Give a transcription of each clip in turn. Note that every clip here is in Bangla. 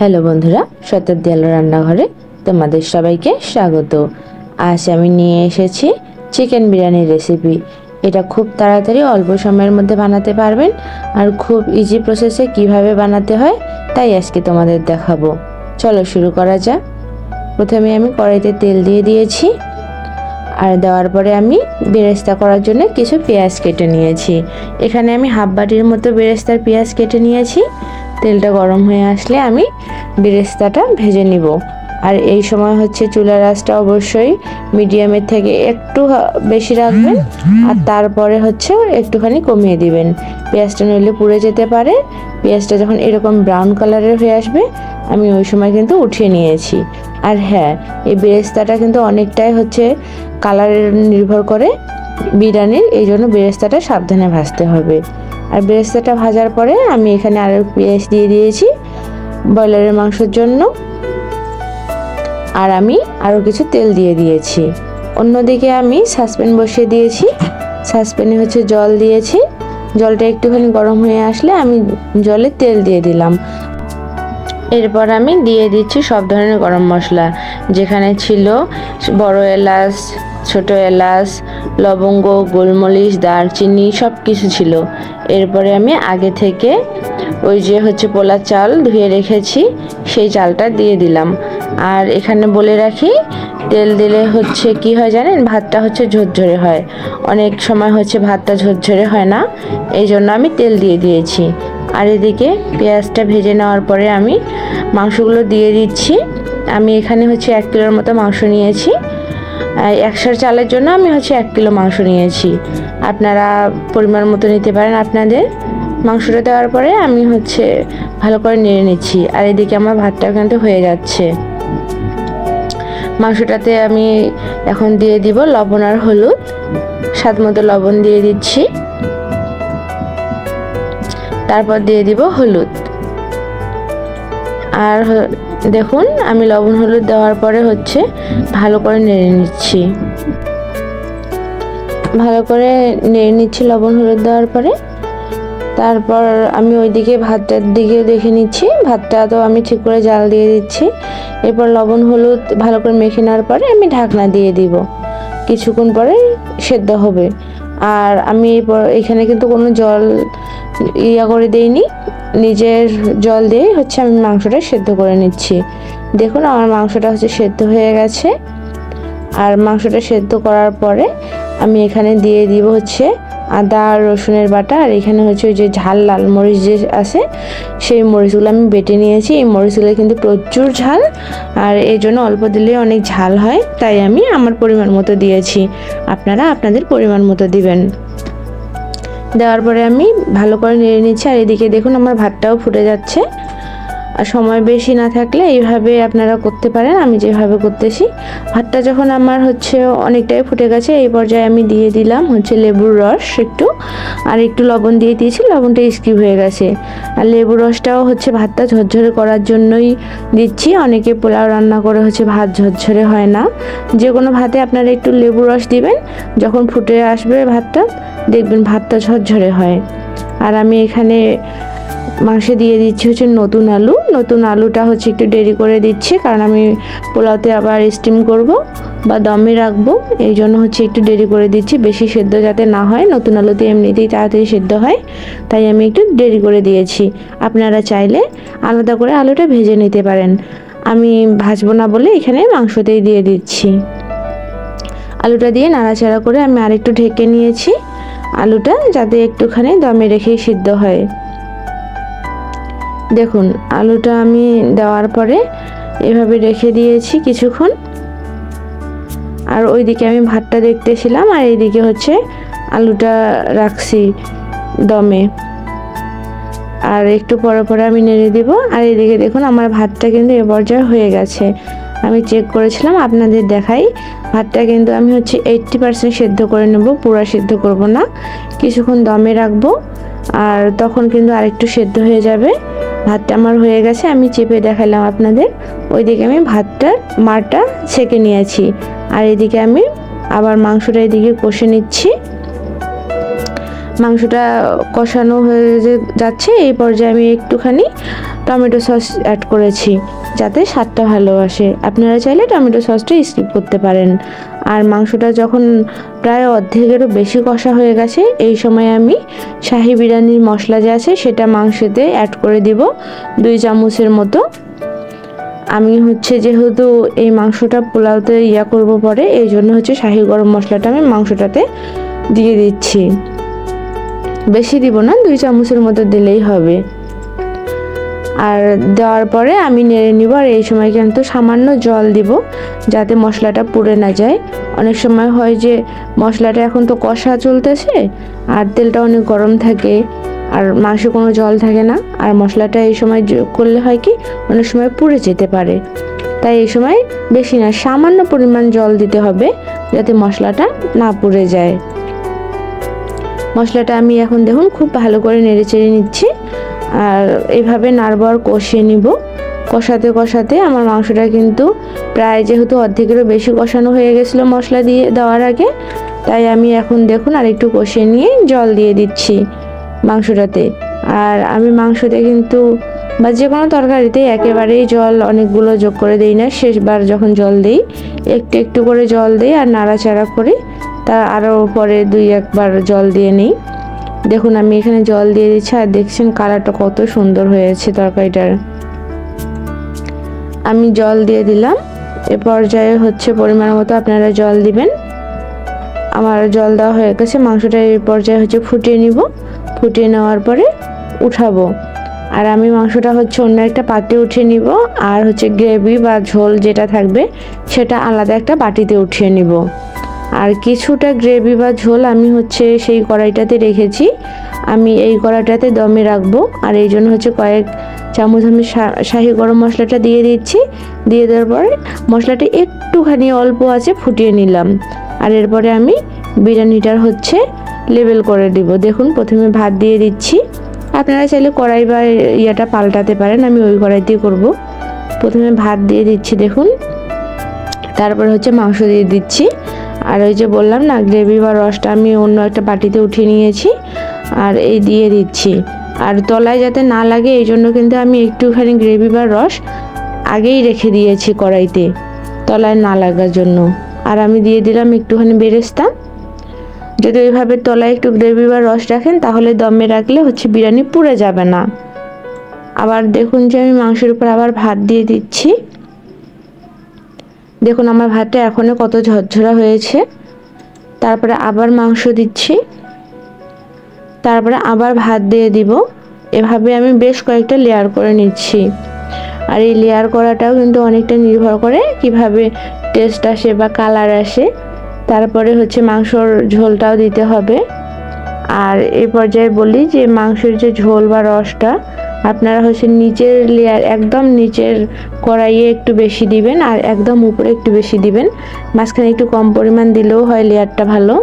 হ্যালো বন্ধুরা, শতাব্দী আলো রান্নাঘরে তোমাদের সবাইকে স্বাগত। আজ আমি নিয়ে এসেছি চিকেন বিরিয়ানির রেসিপি এটা খুব তাড়াতাড়ি অল্প সময়ের মধ্যে বানাতে পারবেন আর খুব ইজি প্রসেসে কীভাবে বানাতে হয় তাই আজকে তোমাদের দেখাবো। চলো শুরু করা যাক। প্রথমে আমি কড়াইতে তেল দিয়ে দিয়েছি আর দেওয়ার পরে আমি বেরেস্তা করার জন্য কিছু পেঁয়াজ কেটে নিয়েছি। এখানে আমি হাফ বাটির মতো বেরেস্তার পেঁয়াজ কেটে নিয়েছি। তেলটা গরম হয়ে আসলে আমি বেরেস্তাটা ভেজে নিব। আর এই সময় হচ্ছে চুলার আঁচটা অবশ্যই মিডিয়ামের থেকে একটু বেশি রাখবেন। আর তারপরে হচ্ছে একটুখানি কমিয়ে দিবেন। পেঁয়াজটা নইলে পুড়ে যেতে পারে। পেঁয়াজটা যখন এরকম ব্রাউন কালারের হয়ে আসবে আমি ওই সময় কিন্তু উঠিয়ে নিয়েছি। আর হ্যাঁ এই বেরেস্তাটা কিন্তু অনেকটাই হচ্ছে কালারের নির্ভর করে বিরিয়ানির। এই জন্য বেরেস্তাটা সাবধানে ভাজতে হবে। আর বেরেস্তাটা ভাজার পরে আমি এখানে আরও পেঁয়াজ দিয়ে দিয়েছি, ব্রয়লারের মাংসের জন্য। আর আমি আরও কিছু তেল দিয়ে দিয়েছি। অন্যদিকে আমি সাসপেন বসিয়ে দিয়েছি। সাসপেনে হচ্ছে জল দিয়েছি। জলটা একটুখানি গরম হয়ে আসলে আমি জলে তেল দিয়ে দিলাম। এরপর আমি দিয়ে দিচ্ছি সব ধরনের গরম মশলা, যেখানে ছিল বড় এলাচ, ছোট এলাচ, লবঙ্গ, গোলমরিচ, দারচিনি সব কিছু ছিল। এরপরে আমি আগে থেকে ওই যে হচ্ছে পোলা চাল ধুয়ে রেখেছি, সেই চালটা দিয়ে দিলাম। আর এখানে বলে রাখি, তেল দিলে হচ্ছে কি হয় জানেন? ভাতটা হচ্ছে ঝরঝরে হয়। অনেক সময় হচ্ছে ভাতটা ঝরঝরে হয় না এই জন্য আমি তেল দিয়ে দিয়েছি। আর এদিকে পেঁয়াজটা ভেজে নেওয়ার পরে আমি মাংসগুলো দিয়ে দিচ্ছি। আমি এখানে হচ্ছে এক কিলোর মতো মাংস নিয়েছি। একশো চালের জন্য আমি হচ্ছে এক কিলো মাংস নিয়েছি। আপনারা পরিমাণ মতো নিতে পারেন আপনাদের। মাংসটা দেওয়ার পরে আমি হচ্ছে ভালো করে নেড়ে নিচ্ছি। আর এদিকে আমার ভাতটা কিন্তু হয়ে যাচ্ছে। মাংসটাতে আমি এখন দিয়ে দিব লবণ আর হলুদ। স্বাদ মতো লবণ দিয়ে দিচ্ছি। তারপর দিয়ে দিব হলুদ। আর দেখুন, আমি লবণ হলুদ দেওয়ার পরে হচ্ছে ভালো করে নেড়ে নিচ্ছি। ভালো করে নেড়ে নিচ্ছি লবণ হলুদ দেওয়ার পরে। তারপর আমি ওইদিকে ভাতটার দিকে দেখে নিচ্ছি। ভাতটা তো আমি ঠিক করে জাল দিয়ে দিচ্ছি। এরপর লবণ হলুদ ভালো করে মেখে নেওয়ার পরে আমি ঢাকনা দিয়ে দিব। কিছুক্ষণ পরে সেদ্ধ হবে। আর আমি এখানে কিন্তু কোনো জল ইয়া করে দেইনি। নিজের জল দিয়ে হচ্ছে আমি মাংসটা সেদ্ধ করে নিচ্ছি। দেখুন, আমার মাংসটা হচ্ছে সেদ্ধ হয়ে গেছে। আর মাংসটা সেদ্ধ করার পরে আমি এখানে দিয়ে দিব হচ্ছে আদা রসুনের বাটা। আর এখানে হচ্ছে ওই যে ঝাল, লাল মরিচ যে আছে, সেই মরিচগুলো আমি বেটে নিয়েছি। এই মরিচগুলো কিন্তু প্রচুর ঝাল। আর এই জন্য অল্প দিলে অনেক ঝাল হয়। তাই আমি আমার পরিমাণ মতো দিয়েছি। আপনারা আপনাদের পরিমাণ মতো দিবেন। দেওয়ার পরে আমি ভালো করে নেড়ে নিচ্ছি। আর এদিকে দেখুন আমার ভাতটাও ফুটে যাচ্ছে। সময় বেশি না থাকলে এইভাবে আপনারা করতে পারেন, আমি যেভাবে করতেছি। ভাতটা যখন আমার হচ্ছে অনেকটাই ফুটে গেছে, এই পর্যায়ে আমি দিয়ে দিলাম হচ্ছে লেবুর রস একটু। আর একটু লবণ দিয়ে দিয়েছি, লবণটা স্কিপ হয়ে গেছে। আর লেবুর রসটাও হচ্ছে ভাতটা ঝরঝরে করার জন্যই দিচ্ছি। অনেকে পোলাও রান্না করে হচ্ছে ভাত ঝরঝরে হয় না। যে কোনো ভাতে আপনারা একটু লেবু রস দিবেন, যখন ফুটে আসবে ভাতটা, দেখবেন ভাতটা ঝরঝরে হয়। আর আমি এখানে মাংসে দিয়ে দিচ্ছি হচ্ছে নতুন আলু। নতুন আলুটা হচ্ছে একটু দেরি করে দিচ্ছি, কারণ আমি পোলাওতে আবার স্টিম করব বা দমে রাখব। এই জন্য হচ্ছে একটু দেরি করে দিচ্ছি, বেশি সেদ্ধ যাতে না হয়। নতুন আলুতে এমনিতেই তাড়াতাড়ি সেদ্ধ হয়, তাই আমি একটু দেরি করে দিয়েছি। আপনারা চাইলে আলাদা করে আলুটা ভেজে নিতে পারেন। আমি ভাজবো না বলে এখানে মাংসতেই দিয়ে দিচ্ছি। আলুটা দিয়ে নাড়াচাড়া করে আমি আরেকটু ঢেকে নিয়েছি। আলুটা যাতে একটুখানি দমে রেখেই সিদ্ধ হয়। দেখুন, আলুটা আমি দেওয়ার পরে এভাবে রেখে দিয়েছি কিছুক্ষণ। আর ওইদিকে আমি ভাতটা দেখতেছিলাম, আর এইদিকে হচ্ছে আলুটা রাখছি দমে। আর একটু পরে পরে আমি নেড়ে দিব। আর এদিকে দেখুন, আমার ভাতটা কিন্তু এ পর্যায়ে হয়ে গেছে। আমি চেক করেছিলাম, আপনাদের দেখাই। ভাতটা কিন্তু আমি হচ্ছে এইট্টি পার্সেন্ট সেদ্ধ করে নেব, পুরো সেদ্ধ করব না। কিছুক্ষণ দমে রাখব, আর তখন কিন্তু আরেকটু সেদ্ধ হয়ে যাবে। ভাতটা আমার হয়ে গেছে, আমি চেপে দেখালাম আপনাদের। ওইদিকে আমি ভাতটার মারটা ছেঁকে নিয়েছি। আর এদিকে আমি আবার মাংসটা এদিকে কষে নিচ্ছি। মাংসটা কষানো হয়ে যাচ্ছে, এই পর্যায়ে আমি একটুখানি টমেটো সস অ্যাড করেছি, যাতে স্বাদটা ভালো আসে। আপনারা চাইলে টমেটো সসটা স্কিপ করতে পারেন। আর মাংসটা যখন প্রায় অর্ধেকেরও বেশি কষা হয়ে গেছে। এই সময় আমি শাহি বিরিয়ানির মশলা যে আছে, সেটা মাংসতে অ্যাড করে দিব দুই চামচের মতো। আমি হচ্ছে যেহেতু এই মাংসটা পোলাওতে ইয়া করব পরে, এই জন্য হচ্ছে শাহি গরম মশলাটা আমি মাংসটাতে দিয়ে দিচ্ছি। বেশি দিব না, দুই চামচের মতো দিলেই হবে। আর দেওয়ার পরে আমি নেড়ে নিব, আর এই সময় কিন্তু সামান্য জল দিব, যাতে মশলাটা পুড়ে না যায়। অনেক সময় হয় যে মশলাটা এখন তো কষা চলতেছে, আর তেলটা অনেক গরম থাকে, আর মাংসে কোনো জল থাকে না, আর মশলাটা এই সময় করলে হয় কি, অনেক সময় পুড়ে যেতে পারে। তাই এই সময় বেশি না, সামান্য পরিমাণ জল দিতে হবে, যাতে মশলাটা না পুড়ে যায়। মশলাটা আমি এখন দেখুন খুব ভালো করে নেড়ে চেড়ে নিচ্ছি, আর এইভাবে নাড়বার কষিয়ে নিব। কষাতে কষাতে আমার মাংসটা কিন্তু প্রায় যেহেতু অর্ধেকেরও বেশি কষানো হয়ে গেছিল মশলা দিয়ে দেওয়ার আগে, তাই আমি এখন দেখুন আর একটু কষিয়ে নিয়ে জল দিয়ে দিচ্ছি মাংসটাতে। আর আমি মাংসতে কিন্তু বা যে কোনো তরকারিতে একেবারেই জল অনেকগুলো যোগ করে দিই না, শেষবার যখন জল দিই, একটু একটু করে জল দিই আর নাড়াচাড়া করি তা আরও পরে দুই একবার জল দিয়ে নিই। দেখুন আমি এখানে জল দিয়ে দিচ্ছি আর দেখছেন কালারটা কত সুন্দর হয়েছে তরকারিটার। আমি জল দিয়ে দিলাম। এ পর্যায়ে হচ্ছে পরিমাণ মতো আপনারা জল দিবেন। আমার জল দেওয়া হয়ে গেছে, মাংসটা এই পর্যায়ে হচ্ছে ফুটিয়ে নিব। ফুটিয়ে নেওয়ার পরে উঠাবো। আর আমি মাংসটা হচ্ছে অন্য একটা পাত্রে উঠিয়ে নিব, আর হচ্ছে গ্রেভি বা ঝোল যেটা থাকবে, সেটা আলাদা একটা বাটিতে উঠিয়ে নিব। আর কিছুটা গ্রেভি বা ঝোল আমি হচ্ছে সেই কড়াইটাতে রেখেছি। আমি এই কড়াইটাতে দমে রাখব। আর এই জন্য হচ্ছে কয়েক চামচ আমি শাহি গরম মশলাটা দিয়ে দিচ্ছি। দিয়ে দেওয়ার পরে মশলাটা একটুখানি অল্প আছে ফুটিয়ে নিলাম। আর এরপরে আমি বিরিয়ানিটার হচ্ছে লেবেল করে দিব। দেখুন, প্রথমে ভাত দিয়ে দিচ্ছি। আপনারা চাইলে কড়াই বা ইয়েটা পাল্টাতে পারেন, আমি ওই কড়াই দিয়ে করব। প্রথমে ভাত দিয়ে দিচ্ছি, দেখুন। তারপর হচ্ছে মাংস দিয়ে দিচ্ছি। আর ওই যে বললাম না, গ্রেভি বা রসটা আমি অন্য একটা বাটিতে উঠিয়ে নিয়েছি। আর এই দিয়ে দিচ্ছি। আর তলায় যাতে না লাগে, এই জন্য কিন্তু আমি একটুখানি গ্রেভি বা রস আগেই রেখে দিয়েছি কড়াইতে তলায় না লাগার জন্য। আর আমি দিয়ে দিলাম একটুখানি বেরেস্তা। যদি ওইভাবে তলায় একটু গ্রেভি বা রস রাখেন, তাহলে দমে রাখলে হচ্ছে বিরিয়ানি পুড়ে যাবে না। আবার দেখুন যে আমি মাংসের উপর আবার ভাত দিয়ে দিচ্ছি। দেখুন আমার ভাতটা এখনও কত ঝরঝরা হয়েছে। তারপরে আবার মাংস দিচ্ছি। তারপরে আবার ভাত দিয়ে দিব। এভাবে আমি বেশ কয়েকটা লেয়ার করে নিচ্ছি। আর এই লেয়ার করাটাও কিন্তু অনেকটা নির্ভর করে কীভাবে টেস্ট আসে বা কালার আসে। তারপরে হচ্ছে মাংসর ঝোলটাও দিতে হবে। আর এই পর্যায়ে বলি যে মাংসের যে ঝোল বা রসটা, আপনারা হচ্ছে নিচের লেয়ার একদম নিচের কড়াইয়ে একটু বেশি দিবেন আর একদম উপরে একটু বেশি দিবেন। মাঝখানে একটু কম পরিমাণ দিলেও হয় লেয়ারটা ভালো।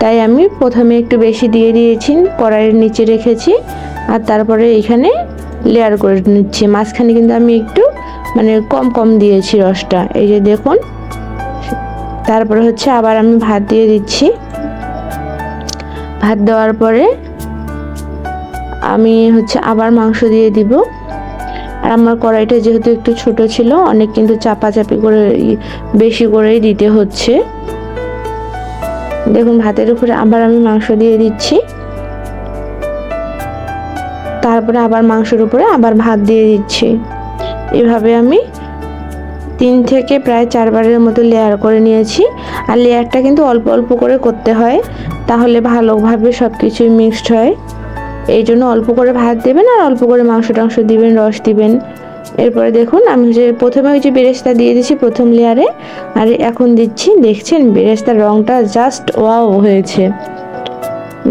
তাই আমি প্রথমে একটু বেশি দিয়ে দিয়েছি, কড়াইয়ের নিচে রেখেছি, আর তারপরে এখানে লেয়ার করে নিচ্ছি। মাঝখানে কিন্তু আমি একটু মানে কম কম দিয়েছি রসটা। এই যে দেখুন, তারপরে হচ্ছে আবার আমি ভাত দিয়ে দিচ্ছি। ভাত দেওয়ার পরে আমি হচ্ছে আবার মাংস দিয়ে দিব। আর আমার কড়াইটা যেহেতু একটু ছোট ছিল, অনেক কিন্তু চাপাচাপি করে বেশি করেই দিতে হচ্ছে। দেখুন, ভাতের উপরে আবার আমি মাংস দিয়ে দিচ্ছি। তারপরে আবার মাংসের উপরে আবার ভাত দিয়ে দিচ্ছি। এভাবে আমি তিন থেকে প্রায় চারবারের মতো লেয়ার করে নিয়েছি। আর লেয়ারটা কিন্তু অল্প অল্প করে করতে হয়, তাহলে ভালোভাবে সব কিছুই মিক্সড হয়। এই জন্য অল্প করে ভাত দেবেন আর অল্প করে মাংস টাংস দিবেন, রস দিবেন। এরপরে দেখুন, আমি যে প্রথমে ওই যে বেরেস্তা দিয়ে দিচ্ছি প্রথম লেয়ারে আর এখন দিচ্ছি, দেখছেন, বেরেস্তার রঙটা জাস্ট ওয়াও হয়েছে।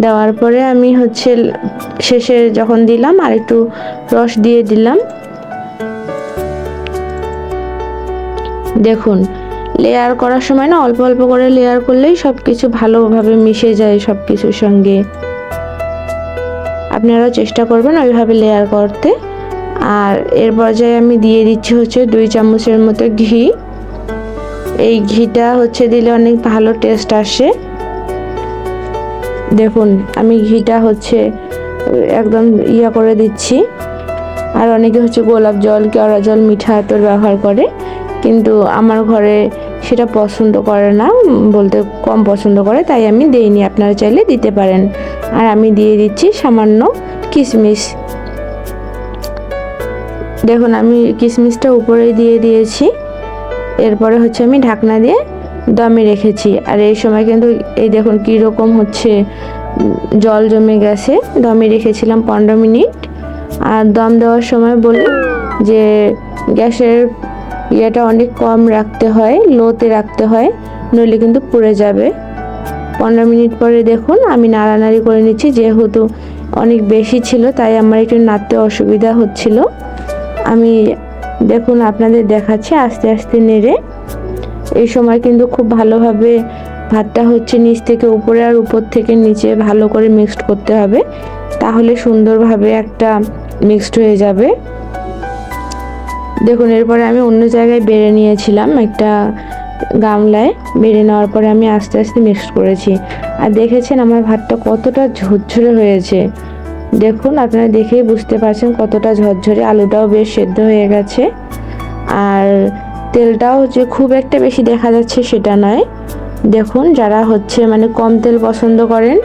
দেওয়ার পরে আমি হচ্ছে শেষে যখন দিলাম, আর একটু রস দিয়ে দিলাম। দেখুন লেয়ার করার সময় না, অল্প অল্প করে লেয়ার করলেই সব কিছু ভালোভাবে মিশে যায় সব কিছুর সঙ্গে। আপনারাও চেষ্টা করবেন ওইভাবে লেয়ার করতে। আর এর পর্যায়ে আমি দিয়ে দিচ্ছি হচ্ছে দুই চামচের মতো ঘি। এই ঘিটা হচ্ছে দিলে অনেক ভালো টেস্ট আসে। দেখুন, আমি ঘিটা হচ্ছে একদম ইয়া করে দিচ্ছি। আর অনেকে হচ্ছে গোলাপ জল, কেওড়া জল, মিঠা আতর ব্যবহার করে। কিন্তু আমার ঘরে সেটা পছন্দ করে না, বলতে কম পছন্দ করে, তাই আমি দেইনি। আপনারা চাইলে দিতে পারেন। আর আমি দিয়ে দিচ্ছি সামান্য কিশমিশ। দেখুন, আমি কিশমিশটা উপরে দিয়ে দিয়েছি। এরপরে হচ্ছে আমি ঢাকনা দিয়ে দমে রেখেছি। আর এই সময় কিন্তু এই দেখুন কী রকম হচ্ছে জল জমে গেছে। দমে রেখেছিলাম পনেরো মিনিট। আর দম দেওয়ার সময় বলি যে, গ্যাসের ইয়েটা অনেক কম রাখতে হয়, লোতে রাখতে হয়, নইলে কিন্তু পুড়ে যাবে। পনেরো মিনিট পরে দেখুন, আমি নাড়ানাড়ি করে নিচ্ছি, যেহেতু অনেক বেশি ছিল, তাই আমার একটু নাড়তে অসুবিধা হচ্ছিল। আমি দেখুন আপনাদের দেখাচ্ছি, আস্তে আস্তে নেড়ে। এই সময় কিন্তু খুব ভালোভাবে ভাতটা হচ্ছে নিচ থেকে উপরে আর উপর থেকে নিচে ভালো করে মিক্সড করতে হবে। তাহলে সুন্দরভাবে একটা মিক্সড হয়ে যাবে। দেখুন, এরপরে আমি অন্য জায়গায় বেড়ে নিয়েছিলাম একটা গামলায়। বেড়ে নেওয়ার পরে আমি আস্তে আস্তে মিক্সড করেছি। আর দেখেছেন আমার ভাতটা কতটা ঝরঝরে হয়েছে। দেখুন, আপনারা দেখেই বুঝতে পারছেন কতটা ঝরঝরে আলুটাও বেশ সেদ্ধ হয়ে গেছে। আর তেলটাও যে খুব একটা বেশি দেখা যাচ্ছে সেটা নয়। দেখুন, যারা হচ্ছে মানে কম তেল পছন্দ করেন,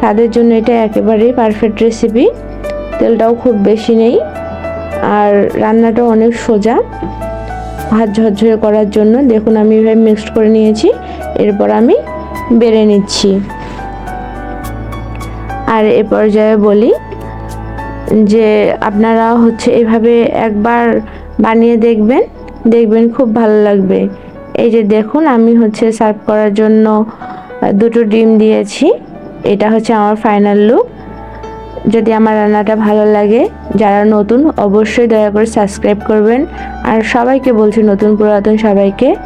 তাদের জন্য এটা একেবারেই পারফেক্ট রেসিপি তেলটাও খুব বেশি নেই। আর রান্নাটাও অনেক সোজা। ভাত ঝরঝরে করার জন্য দেখুন, আমি এভাবে মিক্সড করে নিয়েছি। এরপর আমি বেড়ে নিচ্ছি। আর এ পর্যায়ে বলি যে আপনারা হচ্ছে এভাবে একবার বানিয়ে দেখবেন দেখবেন খুব ভালো লাগবে। এই যে দেখুন, আমি হচ্ছে সার্ভ করার জন্য দুটো ডিম দিয়েছি। এটা হচ্ছে আমার ফাইনাল লুক। যদি আমার রান্নাটা ভালো লাগে, যারা নতুন, অবশ্যই দয়া করে সাবস্ক্রাইব করবেন। আর সবাইকে বলছি, নতুন পুরাতন সবাইকে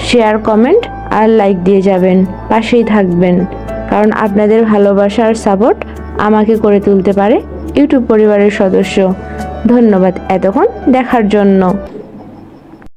শেয়ার কমেন্ট আর লাইক দিয়ে যাবেন, পাশেই থাকবেন। কারণ আপনাদের ভালোবাসা আর সাপোর্ট আমাকে করে তুলতে পারে। ইউটিউব পরিবারের সদস্য। ধন্যবাদ এতক্ষণ দেখার জন্য।